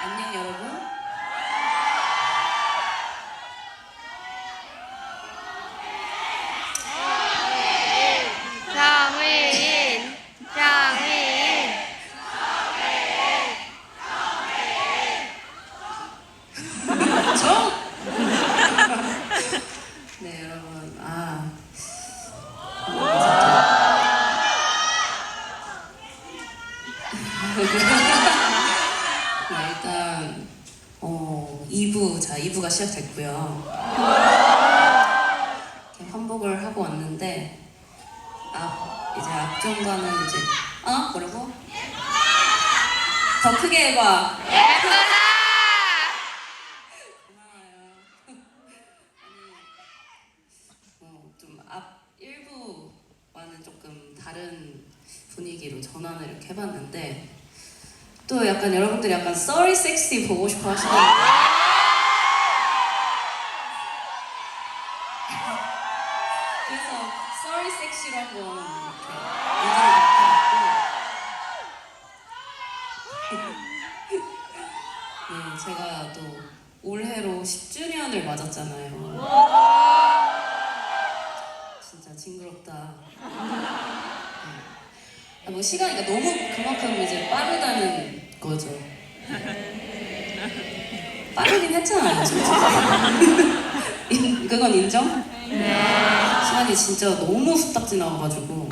안녕 여러분. 정의인 정의인 저. 네 여러분 아. 자 2부가 시작됐고요. 이렇게 환복을 하고 왔는데 앞 이제 앞전과는 이제 어 뭐라고? 더 크게 해봐. 어, 좀앞 1부와는 조금 다른 분위기로 전환을 이렇게 해봤는데 또 약간 여러분들이 약간 Sorry Sexy 보고 싶어 하시는 그래서 Sorry Sexy로 한번 이렇게 무대를 맡아봤고 네, 제가 또 올해로 10주년을 맞았잖아요. 진짜 징그럽다. 네. 아, 뭐 시간이 너무 그만큼 이제 빠르다는 거죠. 빠르긴 했잖아요, 그건 인정? 시간이 진짜 너무 후딱 지나가가지고.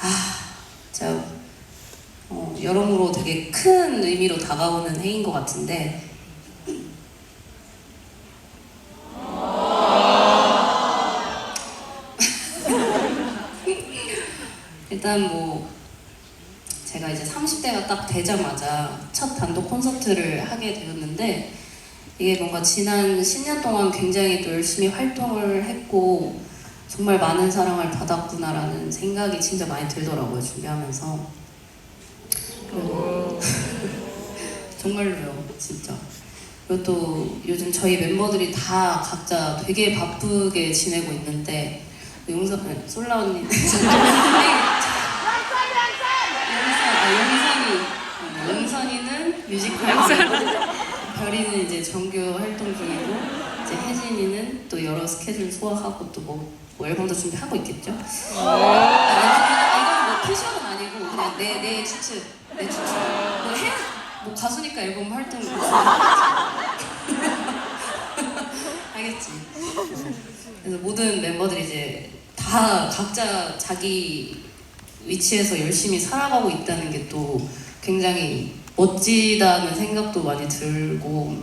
아, 제가 어, 여러모로 되게 큰 의미로 다가오는 해인 것 같은데. 일단 뭐 제가 이제 30대가 딱 되자마자 첫 단독 콘서트를 하게 되었는데 이게 뭔가 지난 10년 동안 굉장히 또 열심히 활동을 했고 정말 많은 사랑을 받았구나라는 생각이 진짜 많이 들더라고요 준비하면서. 정말로요 진짜. 그리고 또 요즘 저희 멤버들이 다 각자 되게 바쁘게 지내고 있는데 용선 아니, 솔라 언니. 용선 아 용선이는 뮤지컬 별이는 이제 정규 활동 중이고 이제 혜진이는 또 여러 스케줄 소화하고 또 뭐 앨범도 준비하고 있겠죠. 아, 이건 뭐 피셜은 아니고 그냥 내 내 추측 내 추측 뭐 해? 뭐 가수니까 앨범 활동 알겠지. 그래서 모든 멤버들이 이제 다 각자 자기 위치에서 열심히 살아가고 있다는 게 또 굉장히 멋지다는 생각도 많이 들고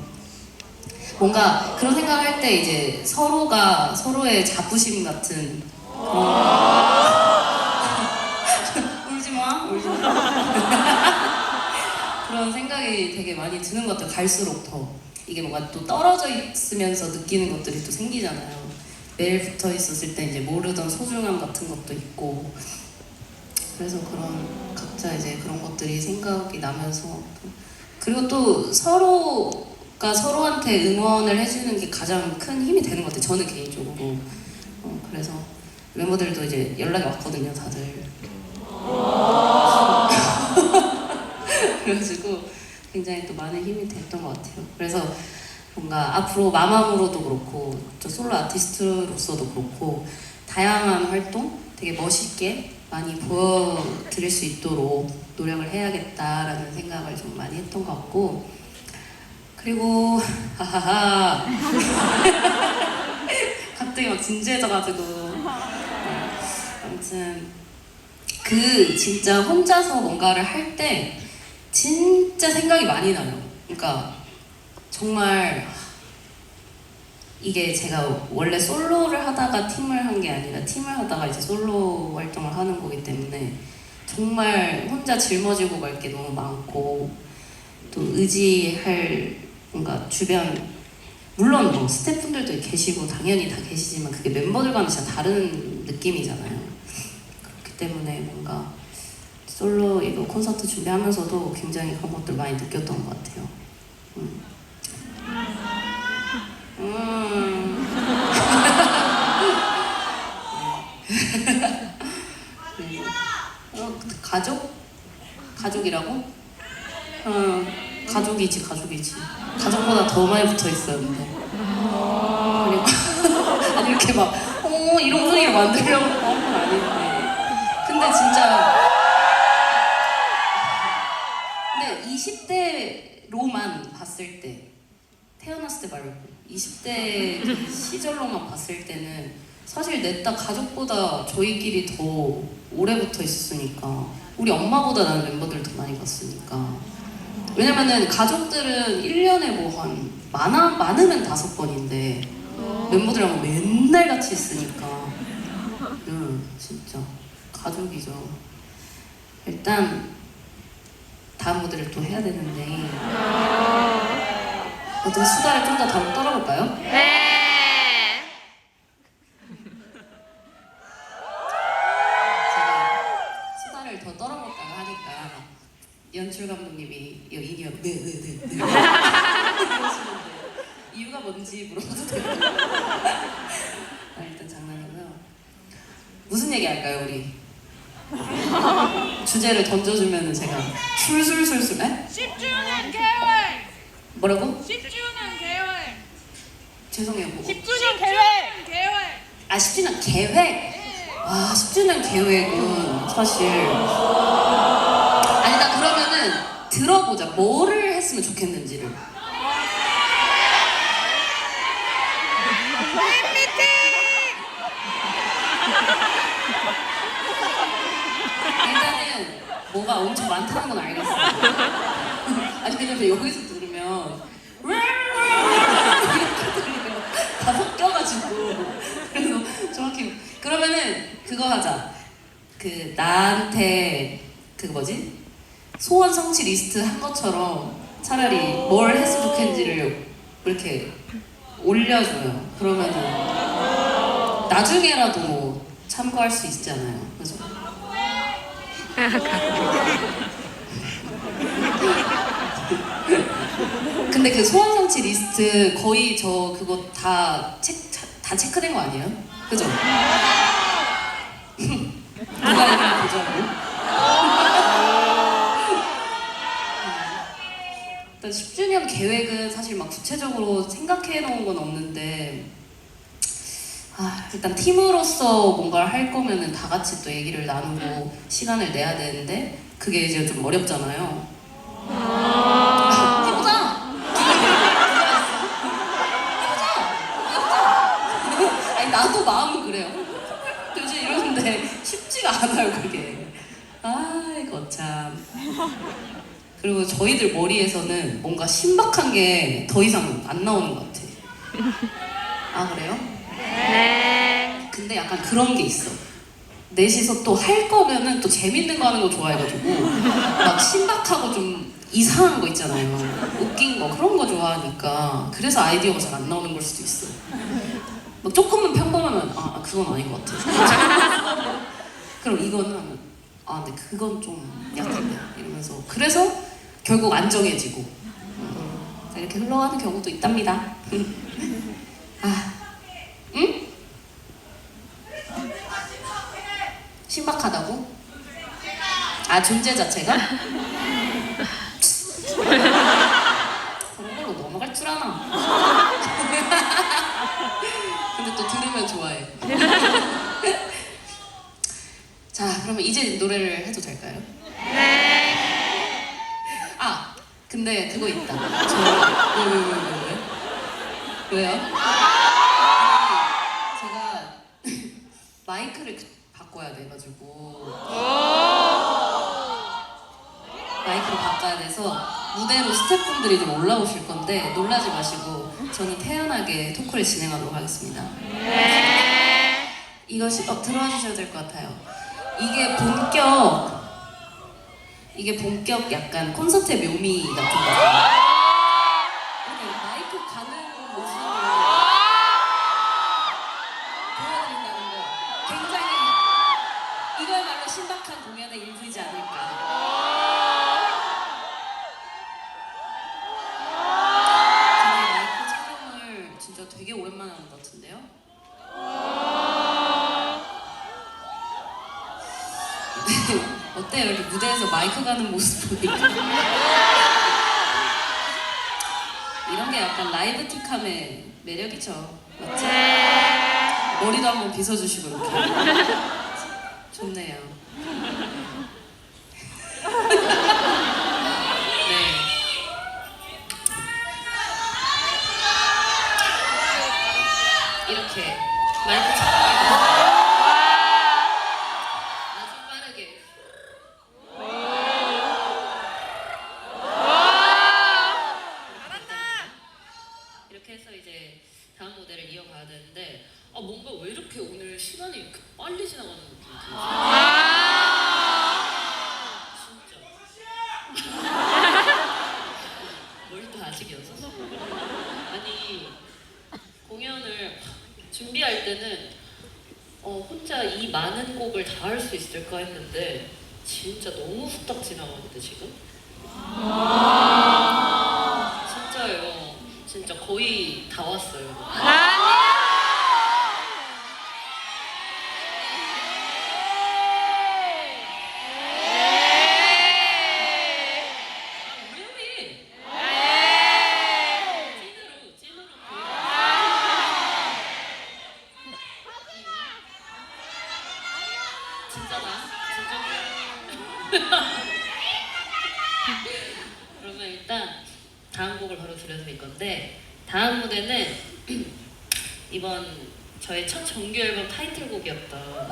뭔가 그런 생각할 때 이제 서로가 서로의 자부심 같은 울지 마 울지 마. 그런 생각이 되게 많이 드는 것 같아요. 갈수록 더. 이게 뭔가 또 떨어져 있으면서 느끼는 것들이 또 생기잖아요. 매일 붙어 있었을 때 이제 모르던 소중함 같은 것도 있고 그래서 그런 각자 이제 그런 것들이 생각이 나면서 또 그리고 또 서로가 서로한테 응원을 해주는 게 가장 큰 힘이 되는 것 같아요. 저는 개인적으로 어, 그래서 멤버들도 이제 연락이 왔거든요, 다들. 그래가지고 굉장히 또 많은 힘이 됐던 것 같아요. 그래서 뭔가 앞으로 마마무로도 그렇고 저 솔로 아티스트로서도 그렇고 다양한 활동 되게 멋있게 많이 보여드릴 수 있도록 노력을 해야겠다라는 생각을 좀 많이 했던 것 같고 그리고 하하하 갑자기 막 진지해져가지고 네. 아무튼 그 진짜 혼자서 뭔가를 할 때 진짜 생각이 많이 나요. 그러니까 정말 이게 제가 원래 솔로를 하다가 팀을 한 게 아니라 팀을 하다가 이제 솔로 활동을 하는 거기 때문에 정말 혼자 짊어지고 갈 게 너무 많고 또 의지할 뭔가 주변 물론 뭐 스태프분들도 계시고 당연히 다 계시지만 그게 멤버들과는 진짜 다른 느낌이잖아요. 그렇기 때문에 뭔가 솔로 이거 콘서트 준비하면서도 굉장히 그런 것들 많이 느꼈던 것 같아요. 음. 음. 네. 어, 가족? 가족이라고? 어, 가족이지 가족이지 가족보다 더 많이 붙어 있어요 근데 아니 이렇게 막 어, 이런 분위기 만들려고 하는 건 아닌데 근데 진짜 근데 20대로만 봤을 때 태어났을 때 말고 20대 그 시절로만 봤을 때는 사실 냈다 가족보다 저희끼리 더 오래 붙어 있었으니까 우리 엄마보다 나는 멤버들 더 많이 봤으니까. 왜냐면은 가족들은 1년에 뭐 한 많아, 많으면 다섯 번인데 멤버들이랑 맨날 같이 있으니까. 응 진짜. 가족이죠. 일단 다음 무대를 또 해야 되는데 어떻게 수다를 좀 더 떨어볼까요? 네. 제가 수다를 더 떨어볼까 하니까 연출 감독님이 여 인이요 네 네 네 네, 이러시는데 이유가 뭔지 물어봐도 돼요? 아, 일단 장난이고요. 무슨 얘기 할까요 우리? 주제를 던져주면 제가 술술술술 에? 10주년 계획! 뭐라고? 10주년 계획! 죄송해요 뭐. 10주년 계획! 계획! 아 10주년 계획? 와 10주년 계획은 사실 아니 나 그러면은 들어보자 뭐를 했으면 좋겠는지를 일단은 뭐가 엄청 많다는 건 알겠어 아니 왜냐면 여기서 들으면 이렇게 들려요. 다 섞여가지고. 그래서 정확히 그러면은 그거 하자. 그 나한테 그 뭐지? 소원 성취 리스트 한 것처럼 차라리 뭘 했으면 좋겠는지를 이렇게 올려줘요. 그러면은 나중에라도 뭐 참고할 수 있잖아요. 그죠? 근데 그 소원 성취 리스트 거의 저 그거 다, 체, 다 체크된 거 아니에요? 그죠? 누가 이걸 보자고? 일단 10주년 계획은 사실 막 구체적으로 생각해 놓은 건 없는데 아, 일단 팀으로서 뭔가를 할 거면은 다 같이 또 얘기를 나누고 시간을 내야 되는데 그게 이제 좀 어렵잖아요. 해보자. 해보자. 아니 나도 마음은 그래요. 요즘 이러는데 쉽지가 않아요 그게. 아이 거 참. 그리고 저희들 머리에서는 뭔가 신박한 게 더 이상 안 나오는 것 같아. 아 그래요? 네. 근데 약간 그런 게 있어. 넷이서 또 할 거면은 또 재밌는 거 하는 거 좋아해가지고 막 신박하고 좀 이상한 거 있잖아요. 웃긴 거 그런 거 좋아하니까 그래서 아이디어가 잘 안 나오는 걸 수도 있어. 막 조금만 평범하면 아 그건 아닌 것 같아. 그럼 이거는 하면 아 근데 그건 좀 약한데 이러면서 그래서 결국 안 정해지고 음, 이렇게 흘러가는 경우도 있답니다. 아 응? 신박하다고? 아 존재 자체가? 그런 걸로 넘어갈 줄 아나? 근데 또 들으면 좋아해. 자, 그러면 이제 노래를 해도 될까요? 네. 아, 근데 그거 있다. 저, 왜, 왜, 왜, 왜, 왜? 왜요? 아니, 제가 마이크를 바꿔야 돼가지고. 마이크를 바꿔야 돼서 무대로 스태프분들이 좀 올라오실 건데 놀라지 마시고 저는 태연하게 토크를 진행하도록 하겠습니다. 네. 이것이 어, 들어와 주셔야 될 것 같아요. 이게 본격 이게 본격 약간 콘서트의 묘미 같은 거예요. 마이크 가는 모습을 보여드린다는 거 굉장히 이거야말로 신박한 공연의 일부이지 않을까. 어때요? 이렇게 무대에서 마이크 가는 모습 보니까? 약간 라이브 틱함의 매력이죠. 맞죠? 네. 머리도 한번 빗어주시고 이렇게. 좋네요. 네. 이렇게 마이크 잡고 아주 빠르게 이렇게 해서 이제 다음 무대를 이어가야 되는데 아 뭔가 왜 이렇게 오늘 시간이 이렇게 빨리 지나가는 느낌이 들지? 진짜 뭘 또 아직이었어? 아니 공연을 준비할 때는 어, 혼자 이 많은 곡을 다 할 수 있을까 했는데 진짜 너무 후딱 지나가는데 지금? 진짜요. 진짜 거의 다 왔어요. 아, really? 찐으로, 찐으로. 진짜다. 진짜. 그러면 일단 다음 곡을 바로 건데 다음 무대는 이번 저의 첫 정규 앨범 타이틀곡이었던